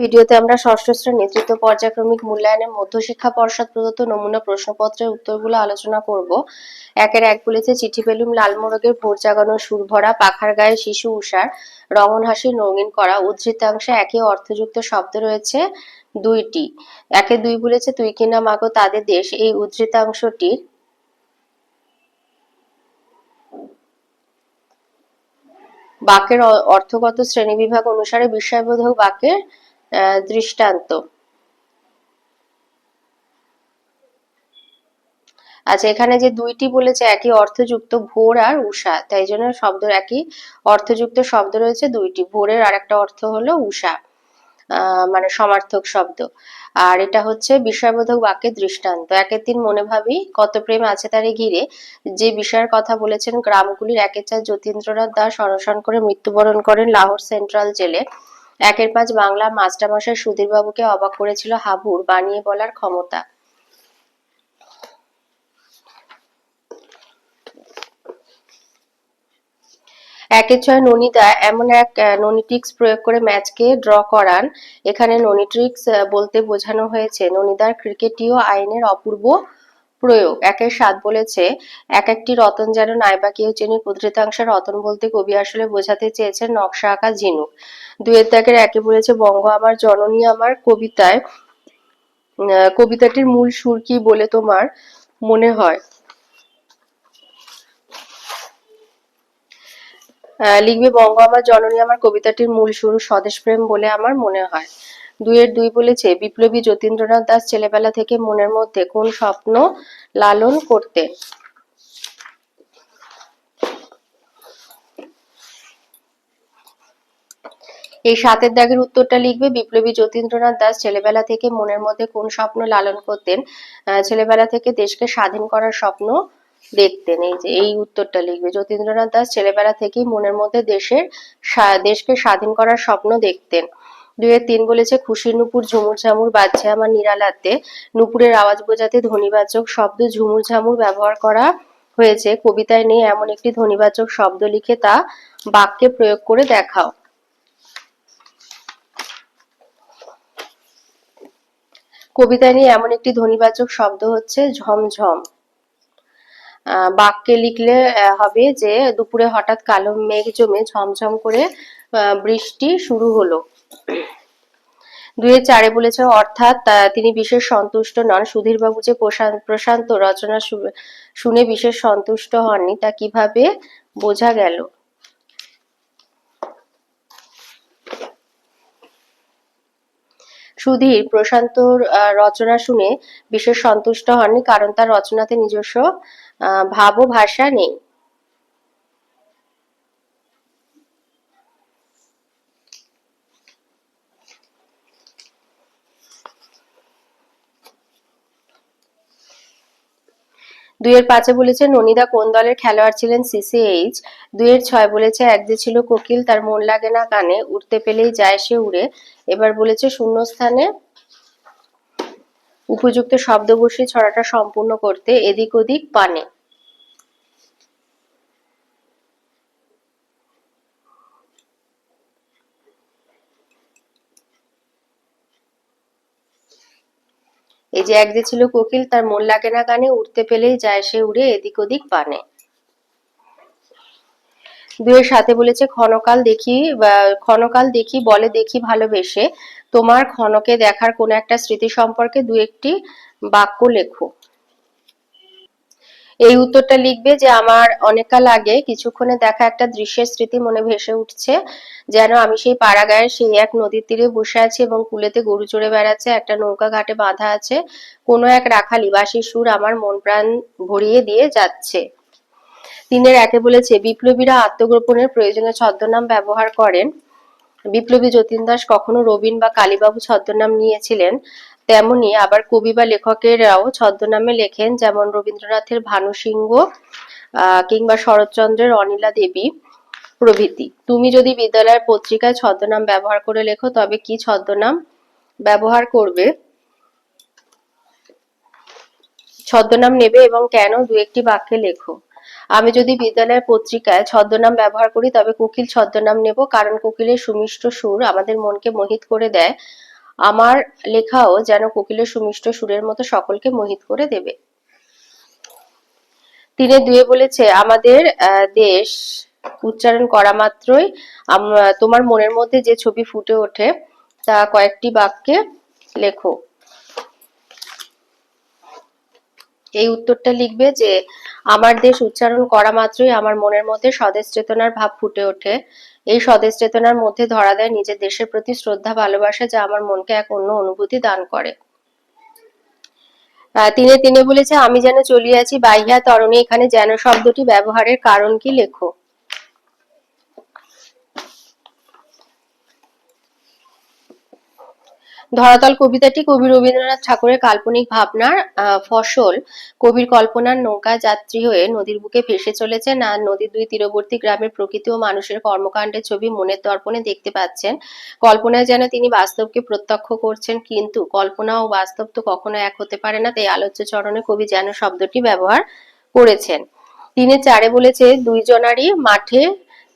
ভিডিওতে আমরা ষষ্ঠ শ্রেণির তৃতীয় পর্যায়ক্রমিক মূল্যায়নের মধ্যশিক্ষা পর্ষদ প্রদত্ত নমুনা প্রশ্নপত্রের উত্তরগুলো আলোচনা করব। একের এক বলেছে চিঠি পেলুম লাল মোরগের ভোর জাগানো সুর ভরা পাখার গায়ে শিশু উষার রঙন হাসি রঙিন করা, উদ্ধৃতাংশে একই অর্থযুক্ত শব্দ রয়েছে দুইটি। একে দুই বলেছে তুই কিনা মাগো তাদের দেশ, এই উদ্ধৃতাংশটির বাক্যের অর্থগত শ্রেণীবিভাগ অনুসারে বিষয়বোধক বাক্যের দৃষ্টান্ত। আচ্ছা এখানে যে দুইটি বলেছে, একই অর্থযুক্ত ভোর আর উষা। তাই জন্য শব্দ একই অর্থযুক্ত শব্দ রয়েছে দুইটি। ভোরের আরেকটা অর্থ হলো উষা মানে সমার্থক শব্দ। আর এটা হচ্ছে বিষয়বোধক বাক্যের দৃষ্টান্ত। একের তিন মনে ভাবি, কত প্রেম আছে তারে ঘিরে। যে বিষয়ের কথা বলেছেন, গ্রামগুলির একের চার যতীন্দ্রনাথ দাস অনশন করে মৃত্যুবরণ করেন লাহোর সেন্ট্রাল জেলে। একের পাঁচ বাংলা মাস্টারমশাই সুধীর বাবুকে অবাক করেছিল হাবুর বানিয়ে বলার ক্ষমতা। একের ছয় ননিদা এমন এক ননিট্রিক্স প্রয়োগ করে ম্যাচকে ড্র করান। এখানে ননিট্রিক্স বলতে বোঝানো হয়েছে ননিদার ক্রিকেটীয় আইনের অপূর্ব প্রয়োগ। একের সাত বলেছে, এক একটি রতন যেন নাইবা কেউ চেনে। উদ্ধৃতাংশে রতন বলতে কবি আসলে বোঝাতে চেয়েছেন নকশা আঁকা ঝিনুক। দুয়ের ত্যাগের একে বলেছে, বঙ্গ আমার, জননী আমার। কবিতায় কবিতাটির মূল সুর কি বলে তোমার মনে হয়? লিখবে, বঙ্গ আমার, জননী আমার। কবিতাটির মূল সুর স্বদেশ প্রেম বলে আমার মনে হয়। দুইয়ের দুই বলেছে, বিপ্লবী যতীন্দ্রনাথ দাস ছেলেবেলা থেকে মনের মধ্যে কোন স্বপ্ন লালন করতেন এই সাতের দাগের উত্তরটা লিখবে, বিপ্লবী যতীন্দ্রনাথ দাস ছেলেবেলা থেকে মনের মধ্যে কোন স্বপ্ন লালন করতেন? ছেলেবেলা থেকে দেশকে স্বাধীন করার স্বপ্ন দেখতেন। এই যে, এই উত্তরটা লিখবে, যতীন্দ্রনাথ দাস ছেলেবেলা থেকেই মনের মধ্যে দেশের দেশকে স্বাধীন করার স্বপ্ন দেখতেন। দুয়ের তিন বলেছে খুশির নুপুর ঝুমুর ঝামুর বাজছে আমার নিরালাতে নুপুরের আওয়াজ বোঝাতে ধ্বনিবাচক শব্দ ঝুমুর ঝামুর ব্যবহার করা হয়েছে। কবিতায় নেই এমন একটি ধ্বনিবাচক শব্দ লিখে তা বাক্যে প্রয়োগ করে দেখাও। কবিতায় নিয়ে এমন একটি ধ্বনিবাচক শব্দ হচ্ছে ঝমঝম। বাক্যে লিখলে হবে যে, দুপুরে হঠাৎ কালো মেঘ জমে ঝমঝম করে বৃষ্টি শুরু হলো। দুয়ে চারে বলেছে অর্থাৎ তিনি বিশেষ সন্তুষ্ট নন। সুধীরবাবু যে প্রশান্ত প্রশান্ত রচনা শুনে বিশেষ সন্তুষ্ট হননি তা কীভাবে বোঝা গেল? সুধীর প্রশান্তর আহ, রচনা শুনে বিশেষ সন্তুষ্ট হননি কারণ তার রচনাতে নিজস্ব ভাব ও ভাষা নেই। দুইয়ের পাঁচে বলেছে ননিদা কোন দলের খেলোয়াড় ছিলেন? সিসিএইচ দুইয়ের ছয় বলেছে, এক যে ছিল কোকিল, তার মন লাগে না কানে, উড়তে পেলেই যায় সে উড়ে। এবার বলেছে, শূন্যস্থানে উপযুক্ত শব্দ বসে ছড়াটা সম্পূর্ণ করতে এদিক ওদিক পানে। এই যে এক যে ছিল কোকিল, তার মন লাগে না গানে উঠতে পেলেই যায় সে উড়ে এদিক ওদিক পানে দুয়ের সাথে বলেছে, ক্ষণকাল দেখি ক্ষণকাল দেখি, বলে দেখি ভালোবেসে। তোমার ক্ষণকে দেখার কোন একটা স্মৃতি সম্পর্কে দু একটি বাক্য লেখো। এই উত্তরটা লিখবে যে, আমার অনেককাল আগে কিছুক্ষণে দেখা একটা দৃশ্যের স্মৃতি মনে ভেসে উঠছে, যেন আমি সেই পাড়াগাঁয়ের সেই এক নদীর তীরে বসে আছি এবং কুলেতে গরু চড়ে বেড়াচ্ছে, একটা নৌকা ঘাটে বাঁধা আছে, কোনো এক রাখালি বাঁশির সুর আমার মন প্রাণ ভরিয়ে দিয়ে যাচ্ছে। তিনের একে বলেছে, বিপ্লবীরা আত্মগোপনের প্রয়োজনে ছদ্মনাম ব্যবহার করেন। বিপ্লবী যতীন দাস কখনো রবীন বা কালীবাবু ছদ্মনাম নিয়েছিলেন। তেমনি আবার কবি বা লেখকেরাও ছদ্মনামে লেখেন, যেমন রবীন্দ্রনাথের ভানু সিংহ কিংবা শরৎচন্দ্রের অনিলা দেবী প্রভৃতি। তুমি যদি বিদ্যালয়ের পত্রিকায় ছদ্মনাম ব্যবহার করে লেখো, তবে কি ছদ্মনাম ব্যবহার করবে? ছদ্মনাম নেবে এবং কেন দু একটি বাক্যে লেখো। আমি যদি বিদ্যালয়ের পত্রিকায় ছদ্মনাম ব্যবহার করি, তবে কোকিল ছদ্মনাম নেব, কারণ কোকিলের সুমিষ্ট সুর আমাদের মনকে মোহিত করে দেয়। আমার লেখাও যেন কোকিলের সুমিষ্ট সুরের মতো সকলকে মোহিত করে দেবে। তিনি দুয়ে বলেছে, আমাদের দেশ উচ্চারণ করা মাত্রই তোমার মনের মধ্যে যে ছবি ফুটে ওঠে, তা কয়েকটি বাক্যে লেখো। এই উত্তরটা লিখবে যে, আমার দেশ উচ্চারণ করা মাত্রই আমার মনের মধ্যে স্বদেশ চেতনার ভাব ফুটে ওঠে। এই স্বদেশ চেতনার মধ্যে ধরা দেয় নিজের দেশের প্রতি শ্রদ্ধা, ভালোবাসা যা আমার মনকে এক অন্য অনুভূতি দান করে। তিনে তিনে বলেছে, আমি যেন চলিয়াছি, বাহিয়া তরণে এখানে যেন শব্দটি ব্যবহারের কারণ কি লেখো? ধরাতল কবিতাটি কবি রবীন্দ্রনাথ ঠাকুরের কাল্পনিক ভাবনার ফসল। কবির কল্পনার নৌকা যাত্রী হয়ে নদীর বুকে ভেসে চলেছেন আর নদীর দুই তীরবর্তী গ্রামের প্রকৃতি ও মানুষের কর্মকাণ্ডের ছবি মনের দর্পণে দেখতে পাচ্ছেন। কল্পনায় যেন তিনি বাস্তবকে প্রত্যক্ষ করছেন, কিন্তু কল্পনা ও বাস্তব তো কখনো এক হতে পারে না, তাই আলোচ্য চরণে কবি যেন শব্দটি ব্যবহার করেছেন। তিনে চারে বলেছে, দুইজনারই মাঠে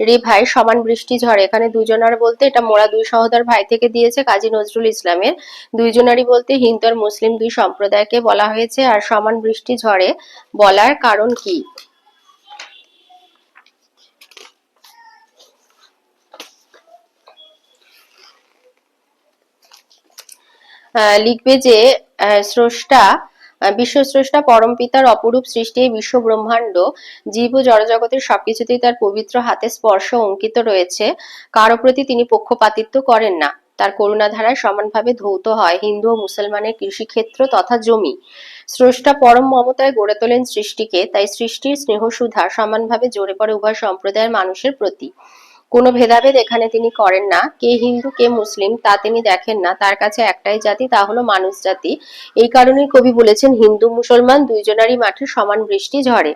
রে ভাই, সমান বৃষ্টি ঝড়ে। এখানে দুজনার বলতে এটা মোরা দুই সহোদর ভাই থেকে দিয়েছে, কাজী নজরুল ইসলামের। দুইজনারই বলতে হিন্দু আর মুসলিম দুই সম্প্রদায়কে বলা হয়েছে, আর সমান বৃষ্টি ঝড়ে বলার কারণ কি? লিখবে যে স্রষ্টা আহ, বিশ্বস্রষ্টা পরম পিতার অপরূপ সৃষ্টি এই বিশ্ব ব্রহ্মাণ্ড জীব জড়জগতের সবকিছুতেই তার পবিত্র হাতে স্পর্শ অঙ্কিত রয়েছে। কারও প্রতি তিনি পক্ষপাতিত্ব করেন না। তার করুণাধারায় সমানভাবে ধৌত হয়। হিন্দু ও মুসলমানের কৃষিক্ষেত্র তথা জমি। স্রষ্টা পরম মমতায় গড়ে তোলেন সৃষ্টিকে। তাই সৃষ্টির স্নেহসুধা সমানভাবে জোরে পড়ে উভয় সম্প্রদায়ের মানুষের প্রতি। কোনো ভেদাভেদ এখানে তিনি করেন না। কে হিন্দু, কে মুসলিম, তা তিনি দেখেন না। তার কাছে একটাই জাতি, তা হলো মানুষ জাতি। এই কারণেই কবি বলেছেন, হিন্দু, মুসলমান দুইজনারই মাঠে সমান বৃষ্টি ঝরে।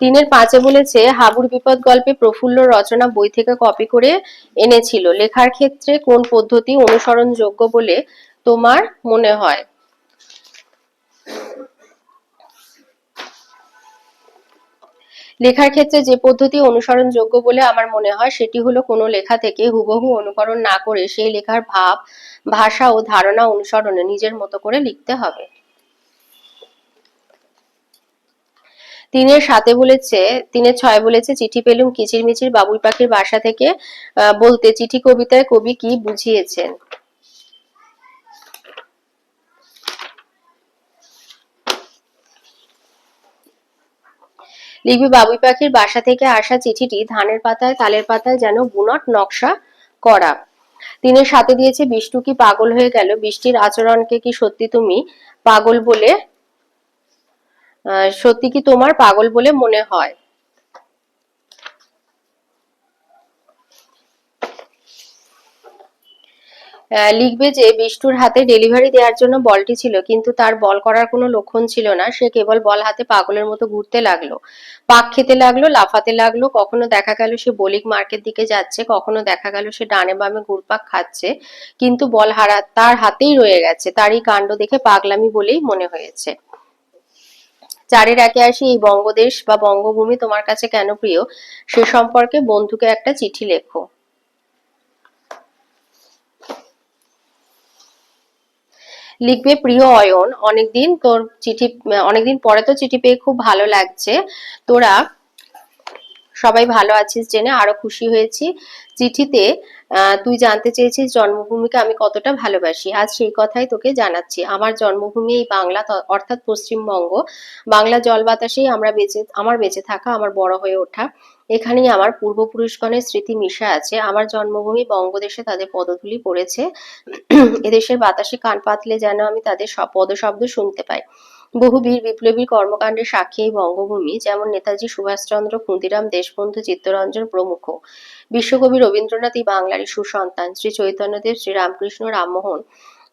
তিনের পাঁচে বলেছে, হাবুর বিপদ গল্পে প্রফুল্ল রচনা বই থেকে কপি করে এনেছিল। লেখার ক্ষেত্রে কোন পদ্ধতি অনুসরণযোগ্য বলে তোমার মনে হয়? লেখার ক্ষেত্রে যে পদ্ধতি অনুসরণযোগ্য বলে আমার মনে হয়, সেটি হলো কোনো লেখা থেকে হুবহু অনুকরণ না করে সেই লেখার ভাব, ভাষা ও ধারণা অনুসরণে নিজের মতো করে লিখতে হবে। তিনের সাথে বলেছে, তিনের ছয় বলেছে, চিঠি পেলুম কিচিরমিচির বাবুই পাখির বাসা থেকে বলতে চিঠি কবিতায় কবি কি বুঝিয়েছেন? লিখবি, বাবুই পাখির বাসা থেকে আসা চিঠিটি ধানের পাতায়, তালের পাতায় যেন বুনট নকশা করা। দিনের সাথে দিয়েছে, বিষ্টু কি পাগল হয়ে গেল? বৃষ্টির আচরণকে কি সত্যি তুমি পাগল বলে সত্যি কি তোমার পাগল বলে মনে হয়? লিখবে যে বিষ্টুর হাতে ডেলিভারি দেওয়ার জন্য বলটি ছিল, কিন্তু তার বল করার কোনো লক্ষণ ছিল না। সে কেবল বল হাতে পাগলের মতো ঘুরতে লাগল। পাক খেতে লাগল, লাফাতে লাগল, কখনো দেখা গেল সে বলিক মার্কের দিকে যাচ্ছে, কখনো দেখা গেল সে ডানে বামে ঘুরপাক খাচ্ছে, কিন্তু বল হারা, তার হাতেই রয়ে গেছে। তারই কাণ্ড দেখে পাগলামি বলেই মনে হয়েছে। চারের একে আসি, এই বঙ্গদেশ বা বঙ্গভূমি তোমার কাছে কেন প্রিয়? সে সম্পর্কে বন্ধুকে একটা চিঠি লেখো। লিখবে প্রিয় অয়ন। অনেকদিন তোর চিঠি, অনেকদিন পরে তো চিঠি পেয়ে খুব ভালো লাগছে। তোরা সবাই ভালো আছিস জেনে আরও খুশি হয়েছি। চিঠিতে তুই জানতে চেয়েছিস জন্মভূমিকে আমি কতটা ভালোবাসি। আজ সেই কথাই তোকে জানাচ্ছি। আমার জন্মভূমি এই বাংলা অর্থাৎ পশ্চিমবঙ্গ। বাংলা জল বাতাসেই আমরা বেঁচে, আমার বেঁচে থাকা, আমার বড় হয়ে ওঠা। এখানেই আমার পূর্বপুরুষগণের স্মৃতি মিশে আছে। আমার জন্মভূমি বঙ্গদেশে তাদের পদধূলি পড়েছে। এদেশের বাতাসে কান পাতলে যেন আমি তাদের পদশব্দ শুনতে পাই। বহু বীর বিপ্লবী কর্মকাণ্ডের সাক্ষী এই বঙ্গভূমি, যেমন নেতাজি সুভাষচন্দ্র ক্ষুদিরাম দেশবন্ধু চিত্তরঞ্জন প্রমুখ, বিশ্বকবি রবীন্দ্রনাথ এই বাংলারই সুসন্তান, শ্রী চৈতন্যদেব, শ্রী রামকৃষ্ণ রামমোহন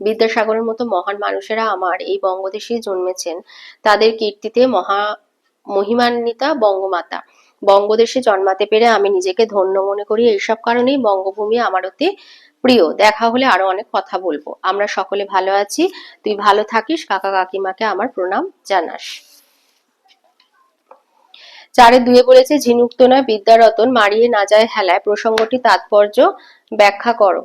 বিদ্যাসাগরের মতো মহান মানুষেরা আমার এই বঙ্গদেশেই জন্মেছেন। তাদের কীর্তিতে মহা মহিমান্বিতা বঙ্গমাতা। বঙ্গদেশে জন্মাতে পেরে আমি নিজেকে ধন্য মনে করি। এইসব কারণেই বঙ্গভূমি আমার অতি প্রিয়। দেখা হলে আরও অনেক কথা বলব। আমরা সকলে ভালো আছি। তুই ভালো থাকিস। কাকা কাকিমাকে আমার প্রণাম জানাস। চারে দুয়ে বলেছে, ঝিনুক নয়, বিদ্যারতন, মারিয়ে না যায় হেলায়। প্রসঙ্গটি তাৎপর্য। ব্যাখ্যা করো।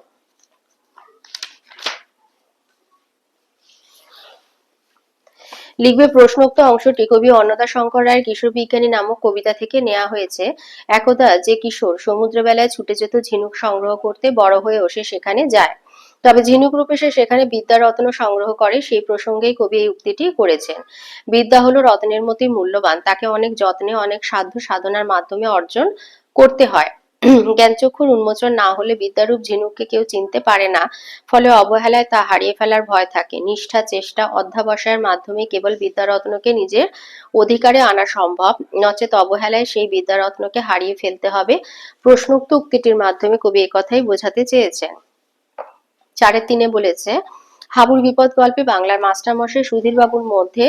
লিখবে প্রশ্নোক্ত অংশটি কবি অন্নদা শঙ্কর রায়ের কিশোর বিজ্ঞানী নামক কবিতা থেকে নেওয়া হয়েছে। একদা যে কিশোর সমুদ্রবেলায় ছুটে যেত ঝিনুক সংগ্রহ করতে বড় হয়েও সে সেখানে যায়। তবে ঝিনুক রূপে সে সেখানে বিদ্যা রত্ন সংগ্রহ করে সেই প্রসঙ্গেই কবি এই উক্তিটি করেছেন। বিদ্যা হলো রত্নের মতোই মূল্যবান, তাকে অনেক যত্নে, অনেক সাধ্য সাধনার মাধ্যমে অর্জন করতে হয়। জ্ঞানচক্ষুর উন্মোচন না হলে বিদ্যারূপ ঝিনুককে কেউ চিনতে পারে না। ফলে অবহেলায় তা হারিয়ে ফেলার ভয় থাকে। নিষ্ঠা, চেষ্টা, অধ্যাবসায়ের মাধ্যমে কেবল বিদ্যারত্নকে নিজের অধিকারে আনা সম্ভব। নচেত অবহেলায় সেই বিদ্যারত্নকে হারিয়ে ফেলতে হবে। প্রশ্নোক্ত উক্তিটির মাধ্যমে কবি একথাই বোঝাতে চেয়েছেন। চারের তিনে বলেছে হাবুর বিপদ গল্পে বাংলার মাস্টারমশাই সুধীর বাবুর মধ্যে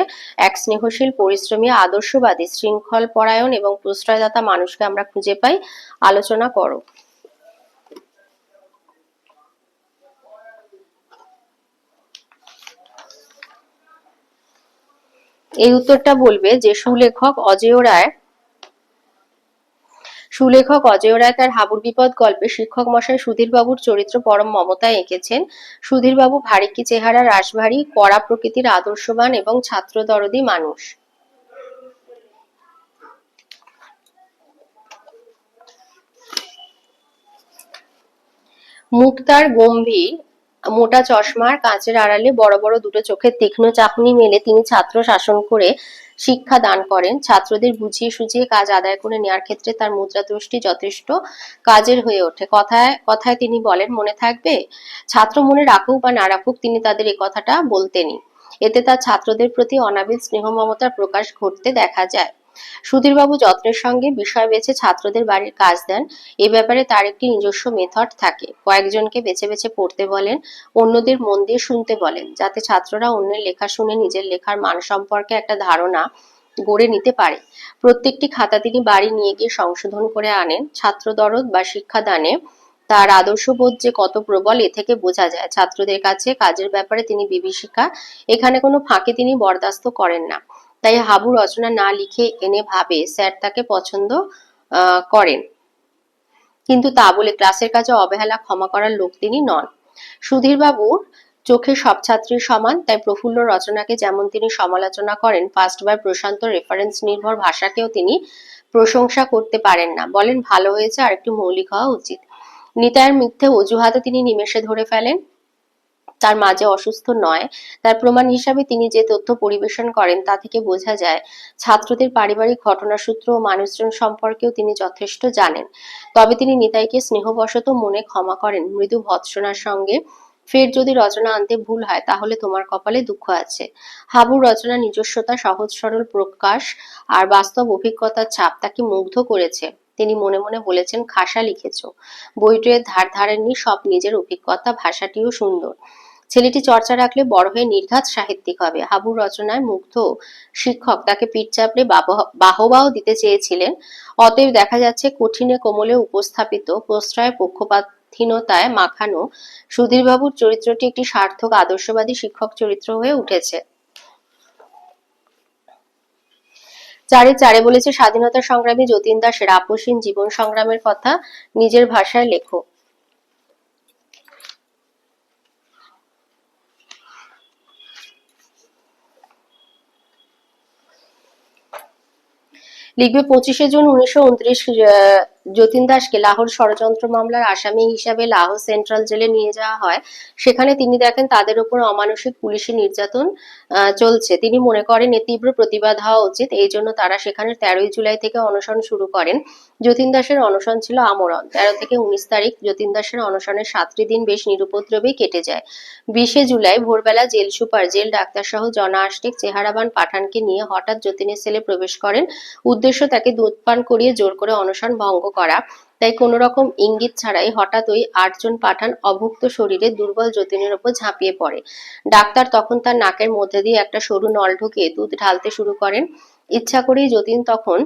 এক স্নেহশীল, পরিশ্রমী, আদর্শবাদী শৃঙ্খল পরায়ণ এবং প্রশ্রয়দাতা মানুষকে আমরা খুঁজে পাই। আলোচনা করো। এই উত্তরটা বলবে যে সুলেখক অজেয় রায় সুলেখক অজয় রায় তার হাবুর বিপদ গল্পে শিক্ষক মশাই সুধীর বাবুর চরিত্র পরম মমতায় এঁকেছেন। সুধীর বাবু ভারিকি চেহারা, রাসভারী, কড়া প্রকৃতির আদর্শবান এবং ছাত্র দরদি মানুষ। মুক্তার গম্ভীর মোটা চশমার কাঁচের আড়ালে বড় বড় দুটো চোখের তীক্ষ্ণ চাকুনি মেলে তিনি ছাত্র শাসন করে শিক্ষা দান করেন। ছাত্রদের বুঝিয়ে সুঝিয়ে কাজ আদায় করে নেওয়ার ক্ষেত্রে তার মুদ্রা দৃষ্টি যথেষ্ট কাজের হয়ে ওঠে। কথায় কথায় তিনি বলেন, মনে থাকবে? ছাত্র মনে রাখুক বা না রাখুক, তিনি তাদের এ কথাটা বলতেনই। এতে তার ছাত্রদের প্রতি অনাবিল স্নেহ মমতার প্রকাশ ঘটতে দেখা যায়। সুধীরবাবু যত্নের সঙ্গে বিষয় বেছে ছাত্রদের বাড়ির কাজ দেন। এ ব্যাপারে তার একটি নিজস্ব মেথড থাকে। কয়েকজনকে বেছে বেছে পড়তে বলেন, অন্যদের মন দিয়ে শুনতে বলেন, যাতে ছাত্ররা অন্যের লেখা শুনে নিজের লেখার মান সম্পর্কে একটা ধারণা গড়ে নিতে পারে। প্রত্যেকটি খাতা তিনি বাড়ি নিয়ে গিয়ে সংশোধন করে আনেন। ছাত্র দরদ বা শিক্ষাদানে তার আদর্শবোধ যে কত প্রবল, এ থেকে বোঝা যায়। ছাত্রদের কাছে কাজের ব্যাপারে তিনি বিভীষিকা, এখানে কোনো ফাঁকে তিনি বরদাস্ত করেন না। তাই হাবু রচনা না লিখে এনে ভাবে স্যার তাকে পছন্দ করেন। কিন্তু তা বলে ক্লাসের কাজে অবহেলা ক্ষমা করার লোক তিনি নন। সুধীর বাবুর চোখে সব ছাত্রীর সমান, তাই প্রফুল্ল রচনাকে যেমন তিনি সমালোচনা করেন ফার্স্ট বাই প্রশান্ত রেফারেন্স নির্ভর ভাষাকেও তিনি প্রশংসা করতে পারেন না। বলেন, ভালো হয়েছে আর একটু মৌলিক হওয়া উচিত। নিতায়ের মিথ্যে অজুহাতে তিনি নিমেষে ধরে ফেলেন তার মাঝে অসুস্থ নয়, তার প্রমাণ হিসাবে তিনি যে তথ্য পরিবেশন করেন তা থেকে বোঝা যায়, ছাত্রদের পারিবারিক ঘটনাসূত্র ও মানুষজন সম্পর্কেও তিনি যথেষ্ট জানেন। তবে তিনি নিতাইকে স্নেহবশত মনে ক্ষমা করেন। মৃদু ভৎসনার সঙ্গে ফের যদি রচনা আনতে ভুল হয়, তাহলে তোমার কপালে দুঃখ আছে। হাবুর রচনা নিজস্বতা, সহজ সরল প্রকাশ আর বাস্তব অভিজ্ঞতার ছাপ তাকে মুগ্ধ করেছে। তিনি মনে মনে বলেছেন, খাসা লিখেছ। বইটির ধার ধারেননি সব নিজের অভিজ্ঞতা, ভাষাটিও সুন্দর। ছেলেটি চর্চা রাখলে বড় হয়ে নির্ঘাত সাহিত্যিক হবে। হাবুর রচনায় মুগ্ধ শিক্ষক তাকে পিঠ চাপড়ে বাহবাও দিতে চেয়েছিলেন। অতএব দেখা যাচ্ছে কঠিনে কোমলে উপস্থাপিত, প্রশ্রয় পক্ষপাতহীনতায় মাখানো সুধীরবাবুর চরিত্রটি একটি সার্থক, আদর্শবাদী শিক্ষক চরিত্র হয়ে উঠেছে। চারে চারে বলেছে, স্বাধীনতা সংগ্রামী যতীন দাসের আপসীন জীবন সংগ্রামের কথা নিজের ভাষায় লেখো। লিখবে পঁচিশে জুন উনিশশো উনত্রিশ যতীন দাসকে লাহোর ষড়যন্ত্র মামলার আসামি হিসাবে লাহোর সেন্ট্রাল জেলে নিয়ে যাওয়া হয়। সেখানে তিনি দেখেন তাদের উপর অমানসিক পুলিশি নির্যাতন চলছে। তিনি মনে করেন এ তীব্র প্রতিবাদ হওয়া উচিত, এই জন্য তারা সেখানে তেরোই জুলাই থেকে অনশন শুরু করেন। যতীন দাসের অনশন ছিল আমরণ। তেরো থেকে উনিশ তারিখ যতীন দাসের অনশনের সাতটি দিন বেশ নিরুপদ্রবেই কেটে যায়। বিশে জুলাই ভোরবেলা জেল সুপার, জেল ডাক্তার সহ জনা আষ্টিক চেহারাবান পাঠানকে নিয়ে হঠাৎ যতীনের সেলে প্রবেশ করেন। উদ্দেশ্য তাকে দুধ পান করিয়ে জোর করে অনশন ভঙ্গ করা। তাই কোন রকম ইঙ্গিত ছাড়াই হঠাৎ ওই আটজন পাঠান অভুক্ত শরীরে দুর্বল যতীনের ওপর ঝাঁপিয়ে পড়ে। ডাক্তার তখন তার নাকের মধ্যে দিয়ে একটা সরু নল ঢুকিয়ে দুধ ঢালতে শুরু করেন। ইচ্ছা করেই যতীন তখন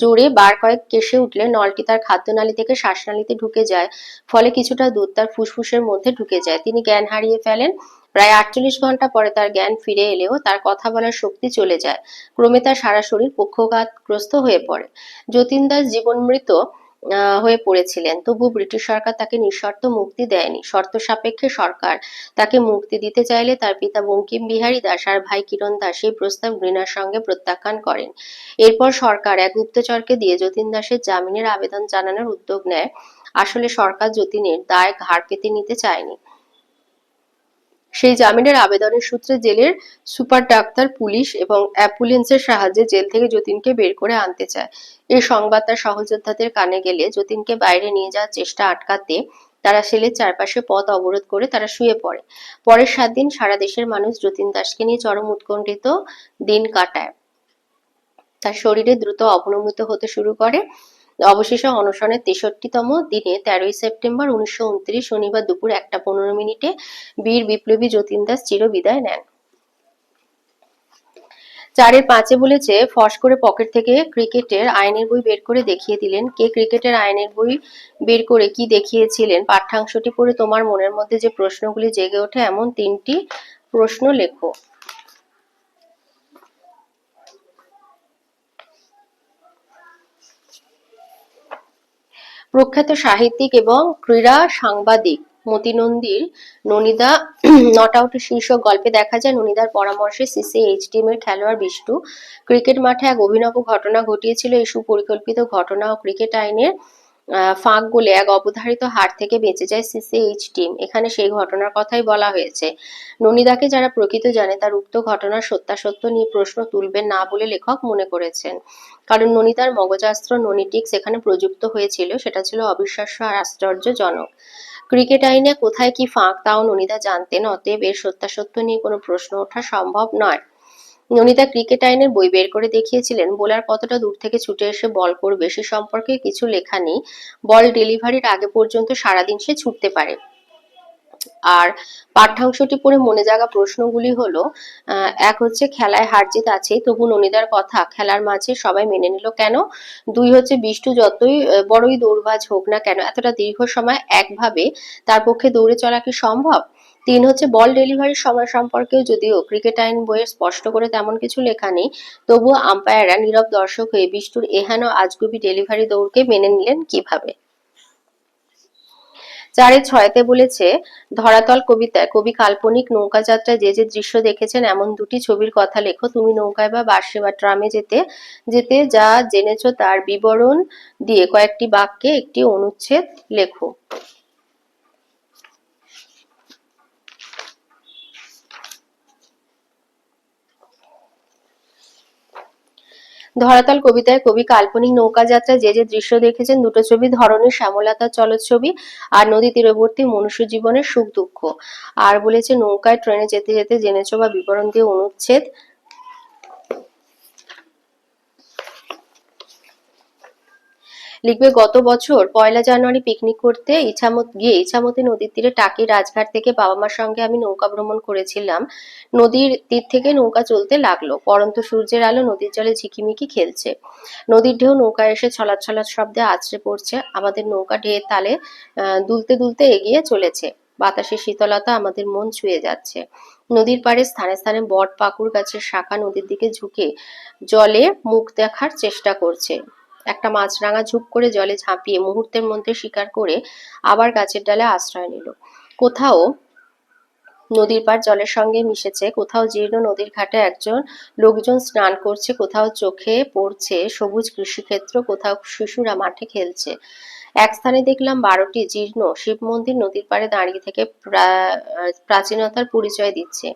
জোরে বার কয়েক কেসে উঠলে নলটি তার খাদ্যনালী থেকে শ্বাসনালীতে ঢুকে যায়। ফলে কিছুটা দুধ তার ফুসফুসের মধ্যে ঢুকে যায়। তিনি জ্ঞান হারিয়ে ফেলেন। প্রায় আটচল্লিশ ঘণ্টা পরে তার জ্ঞান ফিরে এলেও তার কথা বলার শক্তি চলে যায়। ক্রমে তার সারা শরীর পক্ষঘাতগ্রস্ত হয়ে পড়ে। যতীন দাস জীবন মৃত হয়ে পড়েছিলেন। তবু ব্রিটিশ সরকার তাকে নিঃশর্ত মুক্তি দেয়নি। শর্ত সাপেক্ষে সরকার তাকে মুক্তি দিতে চাইলে তার পিতা বঙ্কিম বিহারী দাস আর ভাই কিরণ দাস এই প্রস্তাব ঘৃণার সঙ্গে প্রত্যাখ্যান করেন। এরপর সরকার এক গুপ্তচরকে দিয়ে যতীন দাসের জামিনের আবেদন জানানোর উদ্যোগ নেয়। আসলে সরকার যতীনের দায় ঘাড় পেতে নিতে চায়নি। সেই জামিনের আবেদনের সূত্রে জেলের সুপার ডাক্তার, পুলিশ এবং অ্যাম্বুলেন্সের সাহায্যে জেল থেকে যতীনকে বের করে আনতে চায়। এই সংবাদ তার সহযোদ্ধাদের কানে গেলে যতীনকে বাইরে নিয়ে যাওয়ার চেষ্টা আটকাতে তারা সেলের চারপাশে পথ অবরোধ করে তারা শুয়ে পড়ে। পরের সাত দিন সারা দেশের মানুষ যতীন দাসকে নিয়ে চরম উৎকণ্ঠিত দিন কাটায়। তার শরীরে দ্রুত অবনমিত হতে শুরু করে। অবশেষে অনশনের তেষট্টিতম দিনে তেরোই সেপ্টেম্বর উনিশশো উনত্রিশ শনিবার দুপুর একটা পনেরো মিনিটে বীর বিপ্লবী যতীন দাস চিরবিদায় নেন। চারের পাঁচে বলেছে, ফস করে পকেট থেকে ক্রিকেটের আইনের বই বের করে দেখিয়ে দিলেন। কে ক্রিকেটের আইনের বই বের করে কি দেখিয়েছিলেন? পাঠ্যাংশটি পড়ে তোমার মনের মধ্যে যে প্রশ্নগুলি জেগে ওঠে, এমন তিনটি প্রশ্ন লেখো। প্রখ্যাত সাহিত্যিক এবং ক্রীড়া সাংবাদিক মতিনন্দীর ননিদা, নট আউট শীর্ষক গল্পে দেখা যায় ননিদার পরামর্শে সিসি এইচ টিম এর খেলোয়াড় বিষ্টু। ক্রিকেট মাঠে এক অভিনব ঘটনা ঘটিয়েছিল। এই সুপরিকল্পিত ঘটনা ও ক্রিকেট আইনের ফাঁক গলে এক অবধারিত হার থেকে বেঁচে যায় সিসিএইচ টিম এখানে সেই ঘটনার কথাই বলা হয়েছে। ননিদাকে যারা প্রকৃত জানে, তার উক্ত ঘটনার সত্যাসত্য নিয়ে প্রশ্ন তুলবেন না বলে লেখক মনে করেছেন। কারণ ননিতার মগজাস্ত্র ননিটিক্স এখানে প্রযুক্ত হয়েছিল, সেটা ছিল অবিশ্বাস্য আর আশ্চর্যজনক। ক্রিকেট আইনে কোথায় কি ফাঁক, তাও ননিদা জানতেন, অতএব এর সত্যাসত্য নিয়ে কোনো প্রশ্ন ওঠা সম্ভব নয়। ননিতা ক্রিকেট আইনের বই বের করে দেখিয়েছিলেন, বোলার কতটা দূর থেকে ছুটে এসে বল করবে সে সম্পর্কে কিছু লেখা নেই। বল ডেলিভারির আগে পর্যন্ত সারাদিন সে ছুটতে পারে। আর পাঠ্যাংশটি পড়ে মনে জাগা প্রশ্নগুলি হলো এক হচ্ছে খেলায় হার জিত আছে, তবু ননিদার কথা, খেলার মাঝে সবাই মেনে নিল কেন? দুই হচ্ছে বিষ্টু যতই বড়ই দৌড়বাজ হোক না কেন, এতটা দীর্ঘ সময় একভাবে তার পক্ষে দৌড়ে চলা কি সম্ভব? তিন হচ্ছে বল ডেলিভারির সময় সম্পর্কেও যদিও ক্রিকেট আইন বইয়ে স্পষ্ট করে তেমন কিছু লেখা নেই, তবুও আম্পায়াররা নীরব দর্শক হয়ে বিষ্টুর এহেন আজগুবি ডেলিভারি দৌড়কে মেনে নিলেন কীভাবে? চারে ছয়তে বলেছে, ধরাতল কবিতায়, কবি কাল্পনিক নৌকা যাত্রায় যে যে দৃশ্য দেখেছেন, এমন দুটি ছবির কথা লেখো। তুমি নৌকায় বা বাসে বা ট্রামে যেতে যেতে যা জেনেছো তার বিবরণ দিয়ে কয়েকটি বাক্যে একটি অনুচ্ছেদ লেখো। ধরাতল কবিতায় কবি কাল্পনিক নৌকা যাত্রায় যে যে দৃশ্য দেখেছেন, দুটো ছবি ধরনের শ্যামলতা চলচ্ছবি আর নদী তীরবর্তী মনুষ্য জীবনের সুখ দুঃখ। আর বলেছে, নৌকায় ট্রেনে যেতে যেতে জেনেছো বা বিবরণ দিয়ে অনুচ্ছেদ। লিখবে, গত বছর পয়লা জানুয়ারি পিকনিক করতে ইছামত গিয়ে ইছামতি নদীর তীরে টাকি রাজঘাট থেকে বাবা মার সঙ্গে আমি নৌকা ভ্রমণ করেছিলাম। নদীর তীর থেকে নৌকা চলতে লাগল, পরন্ত সূর্যের আলো নদীর জলে ঝিকিমিকি খেলছে। নদীর ঢেউ নৌকায় এসে ছলাৎ ছলাৎ শব্দে আছড়ে পড়ছে। আমাদের নৌকা ঢেউয়ের তালে দুলতে দুলতে এগিয়ে চলেছে। বাতাসের শীতলতা আমাদের মন ছুঁয়ে যাচ্ছে। নদীর পাড়ে স্থানে স্থানে বট পাকুর গাছের শাখা নদীর দিকে ঝুঁকে জলে মুখ দেখার চেষ্টা করছে। একটা মাছরাঙা ঝুপ করে জলে ঝাঁপিয়ে মুহূর্তের মধ্যে শিকার করে আবার গাছের ডালে আশ্রয় নিল। কোথাও নদীর পাড় জলের সঙ্গে মিশেছে, কোথাও জীর্ণ নদীর ঘাটে একজন লোকজন স্নান করছে, কোথাও চোখে পড়ছে সবুজ কৃষিক্ষেত্র, কোথাও শিশুরা মাঠে খেলছে। এক স্থানে দেখলাম বারোটি জীর্ণ শিব মন্দির নদীর পাড়ে দাঁড়িয়ে থেকে প্রা- প্রাচীনতার পরিচয় দিচ্ছে।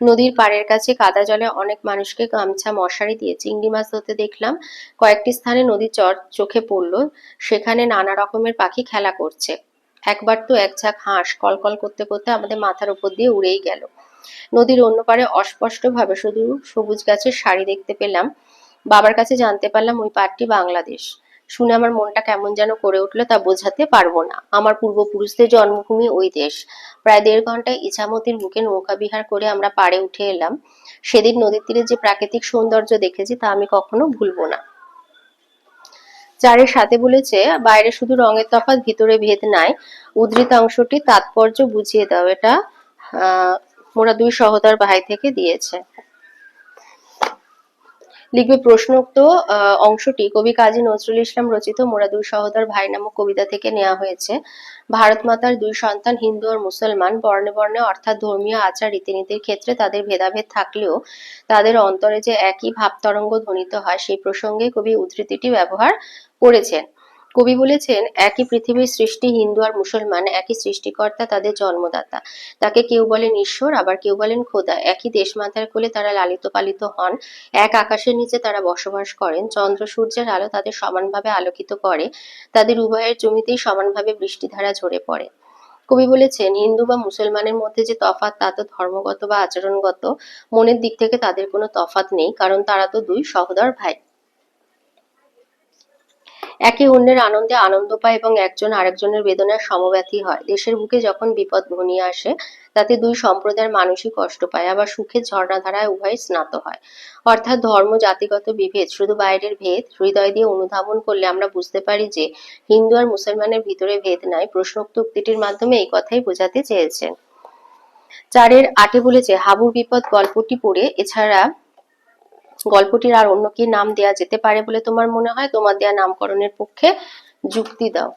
নদীর পাড়ের কাছে কাদা জলে অনেক মানুষকে গামছা, মশারি দিয়ে চিংড়ি মাছ ধরতে দেখলাম। কয়েকটি স্থানে নদীর চর চোখে পড়ল। সেখানে নানা রকমের পাখি খেলা করছে। একবার তো এক ঝাঁক হাঁস কলকল করতে করতে আমাদের মাথার উপর দিয়ে উড়েই গেল। নদীর অন্য পারে অস্পষ্টভাবে শুধু সবুজ গাছের সারি দেখতে পেলাম। বাবার কাছে জানতে পারলাম ওই পাড়টি বাংলাদেশ। শুনে আমার মনটা কেমন যেন করে উঠল তা বোঝাতে পারব না। আমার পূর্বপুরুষদের জন্মভূমি ওই দেশ। প্রায় দেড় ঘন্টায় ইছামতির বুকে নৌকা বিহার করে আমরা পাড়ে উঠে এলাম। সেদিন নদীর তীরে যে প্রাকৃতিক সৌন্দর্য দেখেছি তা আমি কখনো ভুলবো না। চারের সাথে বলেছে, বাইরে শুধু রঙের তফাৎ, ভিতরে ভেদ নাই। উদ্ধৃত অংশটি তাৎপর্য বুঝিয়ে দাও। এটা, আহ, মোরা দুই সহোদর ভাই থেকে দিয়েছে। লিখবে প্রশ্নোক্ত অংশটি কবি কাজী নজরুল ইসলাম রচিত মোরা দুই সহোদর ভাই নামক কবিতা থেকে নেওয়া হয়েছে। ভারত মাতার দুই সন্তান হিন্দু আর মুসলমান, বর্ণে বর্ণে অর্থাৎ ধর্মীয় আচার রীতিনীতির ক্ষেত্রে তাদের ভেদাভেদ থাকলেও তাদের অন্তরে যে একই ভাব তরঙ্গ ধ্বনিত হয়, সেই প্রসঙ্গে কবি উদ্ধৃতিটি ব্যবহার করেছেন। কবি বলেছেন, একই পৃথিবীর সৃষ্টি হিন্দু আর মুসলমান, একই সৃষ্টিকর্তা তাদের জন্মদাতা। তাকে কেউ বলেন ঈশ্বর, আবার কেউ বলেন খোদা। একই দেশমাতার কোলে তারা লালিত পালিত হন, এক আকাশের নিচে তারা বসবাস করেন। চন্দ্র সূর্যের আলো তাদের সমানভাবে আলোকিত করে, তাদের উভয়ের জমিতেই সমানভাবে বৃষ্টিধারা ঝরে পড়ে। কবি বলেছেন, হিন্দু বা মুসলমানের মধ্যে যে তফাৎ, তা তো ধর্মগত বা আচরণগত। মনের দিক থেকে তাদের কোনো তফাৎ নেই, কারণ তারা তো দুই সহোদর ভাই। একে অন্যের আনন্দে আনন্দ পায় এবং একজন আরেকজনের বেদনার সমব্যথী হয়। দেশের বুকে যখন বিপদ ঘনিয়ে আসে, তাতে দুই সম্প্রদায়ের মানুষই কষ্ট পায়, আবার সুখের ঝর্ণাধারায় উভয় স্নাত হয়। অর্থাৎ ধর্ম, জাতিগত বিভেদ, শুধু বাইরের ভেদ, হৃদয় দিয়ে অনুধাবন করলে আমরা বুঝতে পারি যে হিন্দু আর মুসলমানের ভিতরে ভেদ নাই। প্রশ্নোক্ত উক্তিটির মাধ্যমে এই কথাই বোঝাতে চেয়েছেন। চারের আটে বলেছে, হাবুর বিপদ গল্পটি পড়ে, এছাড়া গল্পটির আর অন্য কি নাম দেয়া যেতে পারে বলে তোমার মনে হয়? তোমার দেয়া নামকরণের পক্ষে যুক্তি দাও।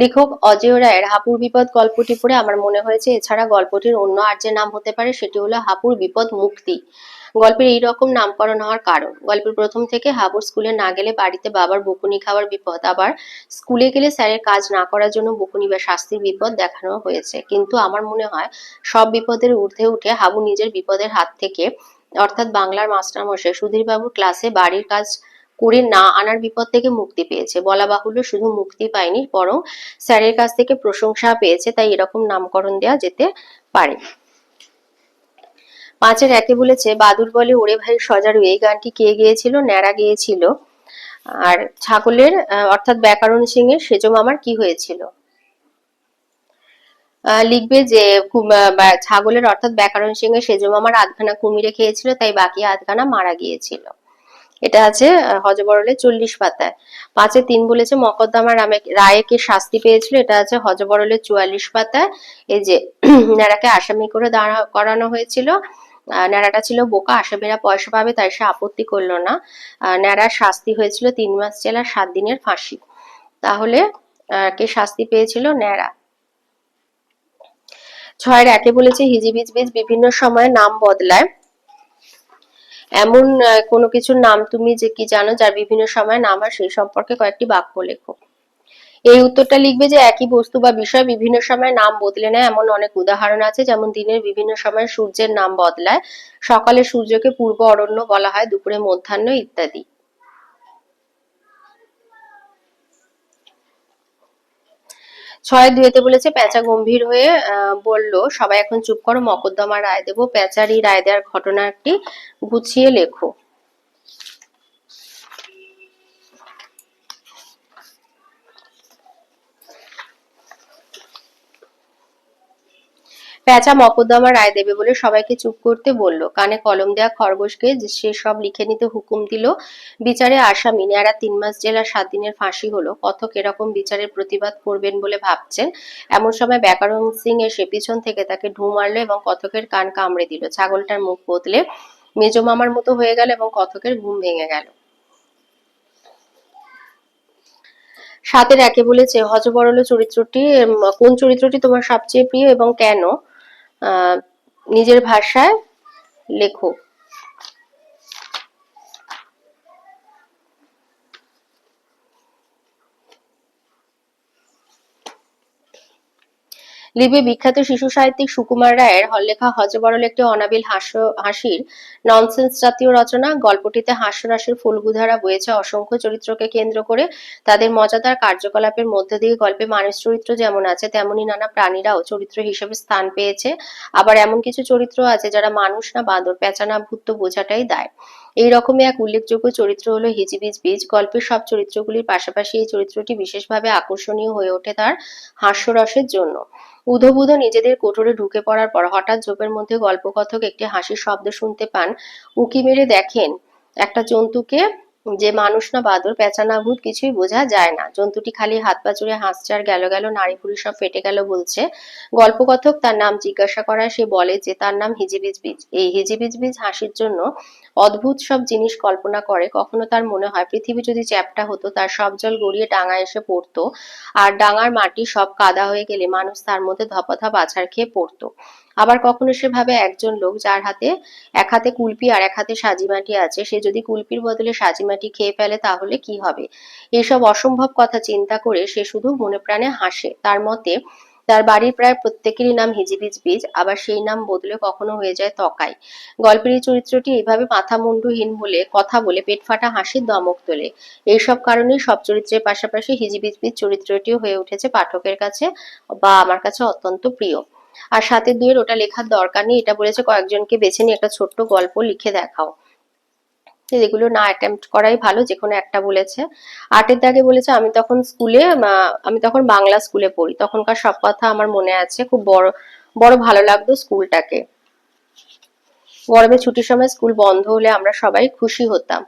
লেখক অজয় রায়ের হাপুর বিপদ গল্পটি পড়ে আমার মনে হয়েছে, এছাড়া গল্পটির অন্য আর যে নাম হতে পারে সেটি হলো হাপুর বিপদ মুক্তি। গল্পের এই রকম নামকরণ হওয়ার কারণ, গল্পের প্রথম থেকে হাবুর স্কুলে না গেলে বাড়িতে বাবার বকুনি খাওয়ার বিপদ, আবার স্কুলে গেলে স্যারের কাজ না করার জন্য বকুনি বা শাস্তির বিপদ দেখানো হয়েছে। কিন্তু আমার মনে হয় সব বিপদের ঊর্ধ্বে উঠে হাবু নিজের বিপদের হাত থেকে, অর্থাৎ বাংলার মাস্টারমশাই সুধীরবাবুর ক্লাসে বাড়ির কাজ করে না আনার বিপদ থেকে মুক্তি পেয়েছে। বলা বাহুল্য শুধু মুক্তি পায়নি, বরং স্যারের কাছ থেকে প্রশংসা পেয়েছে, তাই এরকম নামকরণ দেওয়া যেতে পারে। পাঁচের একে বলেছে, বাদুর বলে, ওরে ভাই সজারু, এই গানটি কে গিয়েছিল? ন্যাড়া গিয়েছিল। আর ছাগলের অর্থাৎ ব্যাকরণ সিং এর সেজো মামার কি হয়েছিল? লিখবে যে ছাগলের, অর্থাৎ ব্যাকরণ সিং এর সেজো মামার আধখানা কুমিরে খেয়েছিল, তাই বাকি আধখানা মারা গিয়েছিল। এটা আছে হজবরলে চল্লিশ পাতায় পাঁচে তিন বলেছে মকদ্দমা রামে রায়কে শাস্তি পেয়েছিল, এটা আছে হজবরলে চুয়াল্লিশ পাতায় এই যে ন্যাড়াকে আসামি করে দাঁড়া, করানো হয়েছিল। ন্যাড়াটা ছিল বোকা, আসামিরা পয়সা পাবে, তাই সে আপত্তি করল না। ন্যাড়ার শাস্তি হয়েছিল তিন মাস জেলা সাত দিনের ফাঁসি। তাহলে কে শাস্তি পেয়েছিল? ন্যাড়া ছয়ের একে বলেছে হিজিবিজ বীজ বিভিন্ন সময়ে নাম বদলায়। এমন কোনো কিছুর নাম তুমি যে কি জানো, যার বিভিন্ন সময় নাম আর সেই সম্পর্কে কয়েকটি বাক্য লেখো। এই উত্তরটা লিখবে যে একই বস্তু বা বিষয় বিভিন্ন সময় নাম বদলে নেয়। এমন অনেক উদাহরণ আছে, যেমন দিনের বিভিন্ন সময় সূর্যের নাম বদলায়, সকালে সূর্যকে পূর্ব অরণ্য বলা হয়, দুপুরে মধ্যাহ্ন ইত্যাদি। ছয় দুয়েতে বলেছে পেঁচা গম্ভীর হয়ে বলল, সবাই এখন চুপ করো মকদ্দমা রায় দেবো। প্যাঁচার এই রায় দেওয়ার ঘটনাটি গুছিয়ে লেখো। পেঁচা মকদ্দমা রায় দেবে বলে সবাইকে চুপ করতে বলল। কানে কলম দেয়া খরগোশকে সে সব লিখে নিতে হুকুম দিল, বিচারে আসামি। নেয়ারা তিন মাস জেলা সাত দিনের ফাঁসি হলো। কথক এরকম বিচারের প্রতিবাদ করবেন বলে ভাবছেন এমন সময় ব্যাকরণ সিং এসে পিছন থেকে তাকে ঢু মারলো এবং কথকের কান কামড়ে দিল। ছাগলটার মুখ বদলে মেজো মামার মতো হয়ে গেল এবং কথকের ঘুম ভেঙে গেল। সাতের একে বলেছে হজবরল চরিত্রটি কোন চরিত্রটি তোমার সবচেয়ে প্রিয় এবং কেন? নিজের ভাষায় লেখো। লিপি বিখ্যাত শিশু সাহিত্যিক সুকুমার রায়ের হল্লেখা হজবরল একটি অনাবিল হাস্য, হাসির ননসেন্স জাতীয় রচনা। গল্পটিতে হাস্যরাসের ফুলগুধারা বয়েছে অসংখ্য চরিত্রকে কেন্দ্র করে। তাদের মজাদার কার্যকলাপের মধ্যে দিয়ে গল্পে মানুষ চরিত্র যেমন আছে তেমনি নানা প্রাণীরাও চরিত্র হিসেবে স্থান পেয়েছে। আবার এমন কিছু চরিত্র আছে যারা মানুষ না, বাঁদর পেঁচানা ভূত বোঝাটাই দায়। এই রকমই এক উল্লেখযোগ্য চরিত্র হলো হিজিবিজ বীজ। গল্পের সব চরিত্রগুলির পাশাপাশি এই চরিত্রটি বিশেষভাবে আকর্ষণীয় হয়ে ওঠে তার হাস্যরসের জন্য। উধবুধ নিজেদের কোটরে ঢুকে পড়ার পর হঠাৎ ঝোপের মধ্যে গল্পকথক একটি হাসির শব্দ শুনতে পান। উঁকি মেরে দেখেন, একটা জন্তুকে যে মানুষ না বাদর, পেঁচা না ভূত কিছুই বোঝা যায় না। জন্তুটি খালি হাত পা চুড়ে হাসছে আর গেল গেল, নারী পুরুষ সব ফেটে গেল বলছে। গল্পকথক তার নাম জিজ্ঞাসা করায়, সে বলে যে তার নাম হিজিবিজ বীজ এই হিজিবিজ বীজ হাসির জন্য অদ্ভুত সব জিনিস কল্পনা করে। কখনো তার মনে হয় পৃথিবী যদি চ্যাপটা হতো, তার সব জল গড়িয়ে ডাঙায় এসে পড়তো আর ডাঙার মাটি সব কাদা হয়ে গেলে মানুষ তার মধ্যে ধপাধপ আছাড় খেয়ে পড়তো। আবার কখনো সে ভাবে একজন লোক যার হাতে, এক হাতে কুলপি আর এক হাতে সাজিমাটি আছে, সে যদি কুলপির বদলে সাজিমাটি খেয়ে ফেলে তাহলে কি হবে? এইসব অসম্ভব কথা চিন্তা করে সে শুধু মনে প্রাণে হাসে। তার মতে, তার বাড়ির প্রায় প্রত্যেকেরই নাম হিজিবিজ বীজ আবার সেই নাম বদলে কখনো হয়ে যায় তকাই গল্পের এই চরিত্রটি এইভাবে মাথা মুন্ডুহীন বলে, কথা বলে, পেট ফাটা হাসির দমক তোলে। এইসব কারণেই সব চরিত্রের পাশাপাশি হিজিবিজ বীজ চরিত্রটিও হয়ে উঠেছে পাঠকের কাছে বা আমার কাছে অত্যন্ত প্রিয়। আর সাথে দুয়ের ওটা লেখার দরকার নেই, এটা বলেছে কয়েকজনকে বেছে নিয়ে একটা ছোট্ট গল্প লিখে দেখাও। এগুলো না অ্যাটেম্প্ট করাই ভালো, যে কোনো একটা বলেছে। আটের দাগে বলেছে, আমি তখন স্কুলে আমি তখন বাংলা স্কুলে পড়ি। তখনকার সব কথা আমার মনে আছে, খুব বড় বড় ভালো লাগতো স্কুলটাকে। গরমে ছুটির সময় স্কুল বন্ধ হলে আমরা সবাই খুশি হতাম।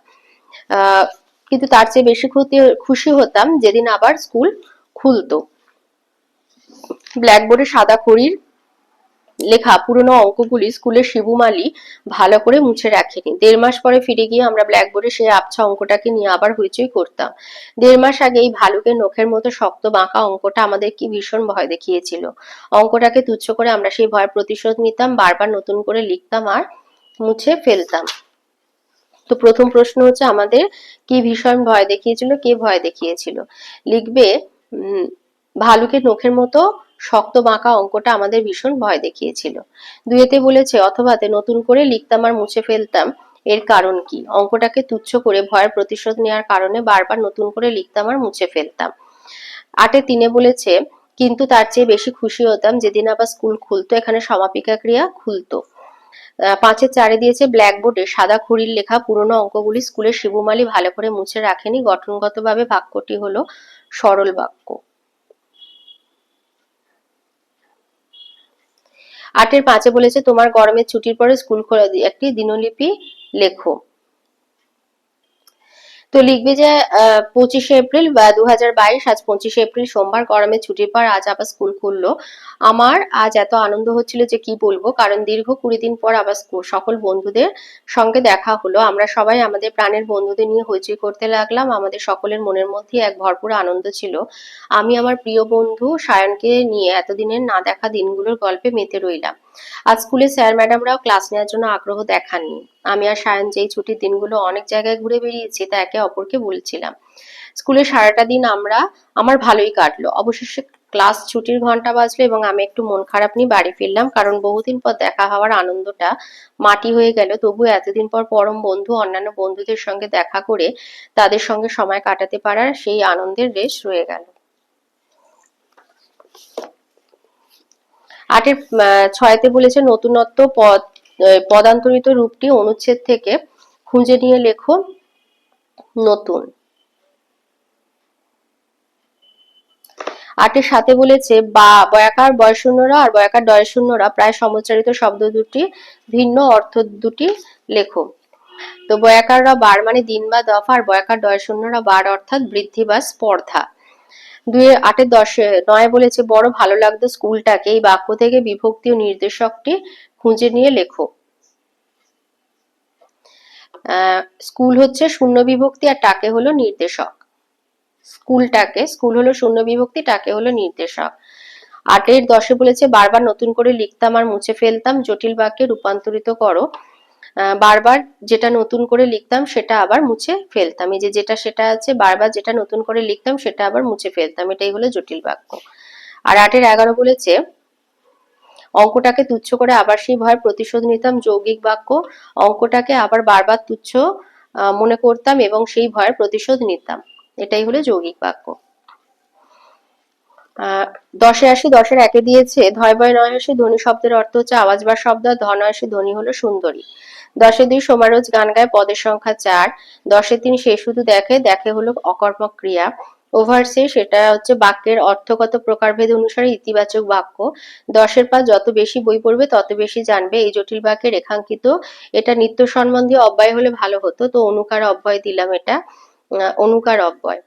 কিন্তু তার চেয়ে বেশি ক্ষতি, খুশি হতাম যেদিন আবার স্কুল খুলতো। ব্ল্যাকবোর্ডে সাদা খড়ির লেখা, পুরনো অঙ্কগুলি স্কুলের শিবুমালি ভালো করে মুছে রাখেনি। দেড় মাস পরে ফিরে গিয়ে আমরা ব্ল্যাকবোর্ডে সেই আবছা অঙ্কটাকে নিয়ে আবার হইচই করতাম। দেড় মাস আগে এই ভালুকের নখের মতো শক্ত বাঁকা অঙ্কটা আমাদের কি ভীষণ ভয় দেখিয়েছিল। অঙ্কটাকে তুচ্ছ করে আমরা সেই ভয়ের প্রতিশোধ নিতাম, বারবার নতুন করে লিখতাম আর মুছে ফেলতাম। তো প্রথম প্রশ্ন হচ্ছে আমাদের কি ভীষণ ভয় দেখিয়েছিল, কে ভয় দেখিয়েছিল? লিখবে ভালুকের নখের মতো শক্ত বাঁকা অঙ্কটা আমাদের ভীষণ ভয় দেখিয়েছিল। দুয়েতে বলেছে, অথবাতে নতুন করে লিখতাম আর মুছে ফেলতাম, এর কারণ কি? অঙ্কটাকে তুচ্ছ করে ভয়ের প্রতিশোধ নেওয়ার কারণে বারবার নতুন করে লিখতাম আর মুছে ফেলতাম। আটে তিনে বলেছে, কিন্তু তার চেয়ে বেশি খুশি হতাম যেদিন আবার স্কুল খুলতো, এখানে সমাপিকা ক্রিয়া খুলতো। পাঁচের চারে দিয়েছে, ব্ল্যাকবোর্ডে সাদা খুঁড়ির লেখা পুরনো অঙ্কগুলি স্কুলের শিবুমালি ভালো করে মুছে রাখেনি, গঠনগতভাবে বাক্যটি হলো সরল বাক্য। আটের পাঁচে বলেছে তোমার গরমের ছুটির পরে স্কুল খোলা একটি দিনলিপি লেখো। তো লিখবে যে পঁচিশে এপ্রিল বা দুহাজার বাইশ, আজ পঁচিশে এপ্রিল সোমবার, গরমে ছুটির পর আজ আবার স্কুল খুললো। আমার আজ এত আনন্দ হচ্ছিল যে কি বলব, কারণ দীর্ঘ কুড়ি দিন পর আবার স্কুল, সকল বন্ধুদের সঙ্গে দেখা হলো। আমরা সবাই আমাদের প্রাণের বন্ধুদের নিয়ে হইচই করতে লাগলাম। আমাদের সকলের মনের মধ্যে এক ভরপুর আনন্দ ছিল। আমি আমার প্রিয় বন্ধু সায়নকে নিয়ে এতদিনের না দেখা দিনগুলোর গল্পে মেতে রইলাম। আজ স্কুলে স্যার ম্যাডামরাও ক্লাস নেওয়ার জন্য আগ্রহ দেখাননি। আমি আর সায়ন যেই ছুটির দিনগুলো অনেক জায়গায় ঘুরে বেরিয়েছি তা একে অপরকে বলছিলাম। স্কুলে সারাটা দিন আমরা, আমার ভালোই কাটলো। অবশেষে ক্লাস ছুটির ঘণ্টা বাজলো এবং আমি একটু মন খারাপ নিয়ে বাড়ি ফিরলাম, কারণ বহুদিন পর দেখা হওয়ার আনন্দটা মাটি হয়ে গেল। তবু এতদিন পর পরম বন্ধু, অন্যান্য বন্ধুদের সঙ্গে দেখা করে তাদের সঙ্গে সময় কাটাতে পারার সেই আনন্দের রেশ রয়ে গেল। আটের ছয়তে বলেছে নতুনত্ব পদ পদান্তরিত রূপটি অনুচ্ছেদ থেকে খুঁজে নিয়ে লেখো নতুন। আটের সাথে বলেছে, বা, বয়াকার বয়শূন্যরা আর বয়াকার ডয়শূন্যরা প্রায় সমচ্চারিত শব্দ দুটি, ভিন্ন অর্থ দুটি লেখো। তো বয়াকাররা বার মানে দিন বা দফা, আর বয়াকার ডয়শূন্যরা বার অর্থাৎ বৃদ্ধি বা স্পর্ধা। দুই আটের দশে, নয় বলেছে, বড় ভালো লাগতো স্কুলটাকে। এই বাক্য থেকে বিভক্তি ও নির্দেশকটি খুঁজে নিয়ে লেখো। স্কুল হচ্ছে শূন্য বিভক্তি আর টাকে হলো নির্দেশক। স্কুলটাকে, স্কুল হলো শূন্য বিভক্তি, টাকে হলো নির্দেশক। আটের দশে বলেছে, বারবার নতুন করে লিখতাম আর মুছে ফেলতাম, জটিল বাক্যে রূপান্তরিত করো। বারবার যেটা নতুন করে লিখতাম সেটা আবার মুছে ফেলতাম। এই যে যেটা সেটা আছে, বারবার যেটা নতুন করে লিখতাম সেটা আবার মুছে ফেলতাম। এটাই হলো জটিল বাক্য। আর আটের এগারো বলেছে, অঙ্কটাকে তুচ্ছ করে আবার সেই ভয়ের প্রতিশোধ নিতাম, যৌগিক বাক্য, অঙ্কটাকে আবার বারবার তুচ্ছ মনে করতাম এবং সেই ভয়ের প্রতিশোধ নিতাম। এটাই হলো যৌগিক বাক্য। দশে আসি, দশের একে দিয়েছে, ধয় বয় নয় আসি ধ্বনি শব্দের অর্থ হচ্ছে আওয়াজ বা শব্দ ধন আসি ধ্বনি হলো সুন্দরী। দশে দুই সোমারোজ গান গায়, পদের সংখ্যা চার। দশে তিন সে শুধু দেখে দেখে হলো অকর্মক ক্রিয়া। ওভারসে সেটা হচ্ছে বাক্যের অর্থগত প্রকারভেদ অনুসারে ইতিবাচক বাক্য। দশের পর যত বেশি বই পড়বে, তত বেশি জানবে। এই জটিল বাক্যে রেখাঙ্কিত, এটা নিত্য সম্বন্ধীয় অব্যয় হলে ভালো হতো। তো অনুকার অব্যয় দিলাম এটা। অনুকার অব্যয়।